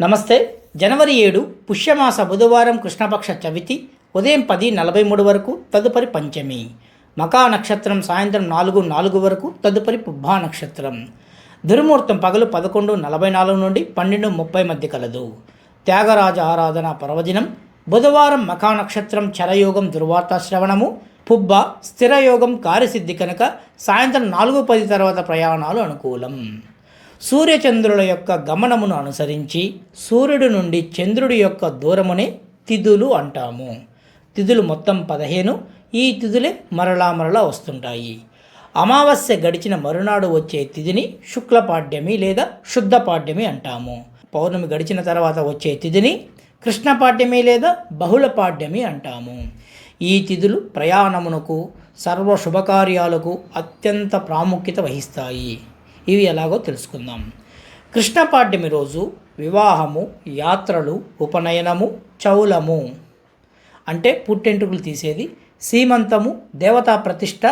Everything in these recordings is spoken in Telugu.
నమస్తే. జనవరి ఏడు పుష్యమాస బుధవారం కృష్ణపక్ష చవితి ఉదయం పది నలభై మూడు వరకు తదుపరి పంచమి. మకా నక్షత్రం సాయంత్రం నాలుగు నాలుగు వరకు తదుపరి పుబ్బా నక్షత్రం. దుర్ముహూర్తం పగలు పదకొండు నలభై నాలుగు నుండి పన్నెండు ముప్పై మధ్య కలదు. త్యాగరాజ ఆరాధన పర్వదినం బుధవారం మకా నక్షత్రం చరయోగం దుర్వార్త శ్రవణము పుబ్బ స్థిరయోగం కార్యసిద్ధి కనుక సాయంత్రం నాలుగు పది తర్వాత ప్రయాణాలు అనుకూలం. సూర్యచంద్రుల యొక్క గమనమును అనుసరించి సూర్యుడి నుండి చంద్రుడి యొక్క దూరమునే తిథులు అంటాము. తిథులు మొత్తం పదిహేను ఈ తిథులే మరలా మరలా వస్తుంటాయి. అమావాస్య గడిచిన మరునాడు వచ్చే తిథిని శుక్లపాడ్యమి లేదా శుద్ధపాడ్యమి అంటాము. పౌర్ణమి గడిచిన తర్వాత వచ్చే తిథిని కృష్ణపాడ్యమి లేదా బహుళపాడ్యమి అంటాము. ఈ తిథులు ప్రయాణమునకు సర్వ శుభకార్యాలకు అత్యంత ప్రాముఖ్యత వహిస్తాయి. ఇవి ఎలాగో తెలుసుకుందాం. కృష్ణపాడ్యమి రోజు వివాహము యాత్రలు ఉపనయనము చౌలము. అంటే పుట్టెంటుకులు తీసేది సీమంతము దేవతా ప్రతిష్ట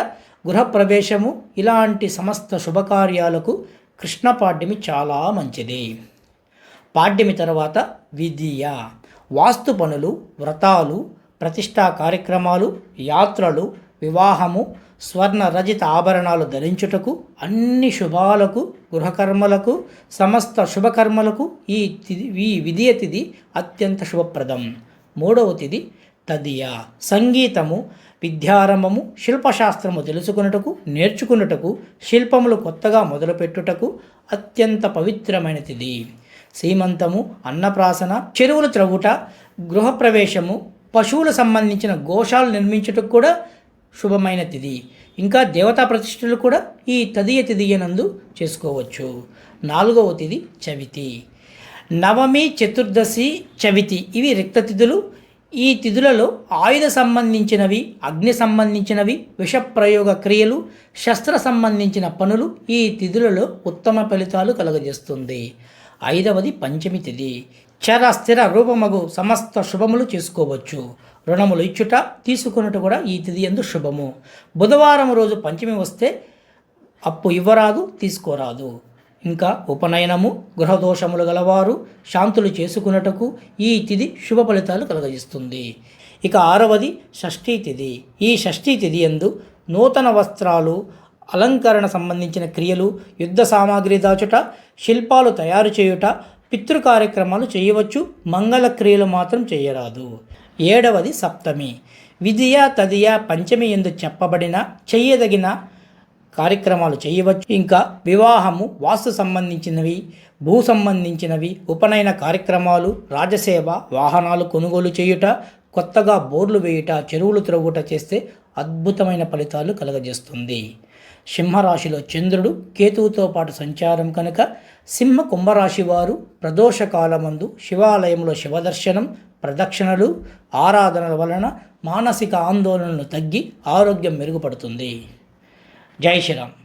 గృహప్రవేశము ఇలాంటి సమస్త శుభకార్యాలకు కృష్ణపాడ్యమి చాలా మంచిది. పాడ్యమి తర్వాత విద్య వాస్తు పనులు వ్రతాలు ప్రతిష్టా కార్యక్రమాలు యాత్రలు వివాహము స్వర్ణ రజిత ఆభరణాలు ధరించుటకు అన్ని శుభాలకు గృహకర్మలకు సమస్త శుభకర్మలకు ఈ ఈ విధియ తిథి అత్యంత శుభప్రదం. మూడవ తిథి తదియ. సంగీతము విద్యారంభము శిల్పశాస్త్రము తెలుసుకున్నటకు నేర్చుకున్నటకు శిల్పములు కొత్తగా మొదలుపెట్టుటకు అత్యంత పవిత్రమైన తిథి సీమంతము అన్నప్రాసన చెరువులు త్రవ్వుట గృహప్రవేశము పశువులు సంబంధించిన గోశాలు నిర్మించుటకు కూడా శుభమైన తిథి. ఇంకా దేవతా ప్రతిష్టలు కూడా ఈ తదియ తిథియనందు చేసుకోవచ్చు. నాలుగవ తిథి చవితి. నవమి చతుర్దశి చవితి ఇవి రిక్త తిథులు. ఈ తిథులలో ఆయుధ సంబంధించినవి అగ్ని సంబంధించినవి విషప్రయోగ క్రియలు శస్త్ర సంబంధించిన పనులు ఈ తిథులలో ఉత్తమ ఫలితాలు కలుగజేస్తుంది. ఐదవది పంచమి తిథి చర స్థిర రూపమగు సమస్త శుభములు చేసుకోవచ్చు. రుణములు ఇచ్చుట తీసుకున్నట్టు కూడా ఈ తిథి ఎందు శుభము. బుధవారం రోజు పంచమి వస్తే అప్పు ఇవ్వరాదు తీసుకోరాదు. ఇంకా ఉపనయనము గృహదోషములు గలవారు శాంతులు చేసుకున్నటకు ఈ తిథి శుభ ఫలితాలు కలుగజేస్తుంది. ఇక ఆరవది షష్ఠీ తిథి ఈ షష్ఠీ తిథి ఎందు నూతన వస్త్రాలు అలంకరణ సంబంధించిన క్రియలు యుద్ధ సామాగ్రి దాచుట శిల్పాలు తయారు చేయుట పితృ కార్యక్రమాలు చేయవచ్చు మంగళ క్రియలు మాత్రం చేయరాదు. ఏడవది సప్తమి. విధియ తదియ పంచమి ఎందు చెప్పబడిన చేయదగిన కార్యక్రమాలు చేయవచ్చు. ఇంకా వివాహము వాస్తు సంబంధించినవి భూ సంబంధించినవి ఉపనయన కార్యక్రమాలు రాజసేవ వాహనాలు కొనుగోలు చేయుట కొత్తగా బోర్లు వేయుట చెరువులు త్రవ్వుట చేస్తే అద్భుతమైన ఫలితాలు కలగజేస్తుంది. సింహరాశిలో చంద్రుడు కేతువుతో పాటు సంచారం కనుక సింహ కుంభరాశి వారు ప్రదోష కాలమందు శివాలయంలో శివదర్శనం ప్రదక్షిణలు ఆరాధనల వలన మానసిక ఆందోళనలు తగ్గి ఆరోగ్యం మెరుగుపడుతుంది. జై శ్రీరామ్.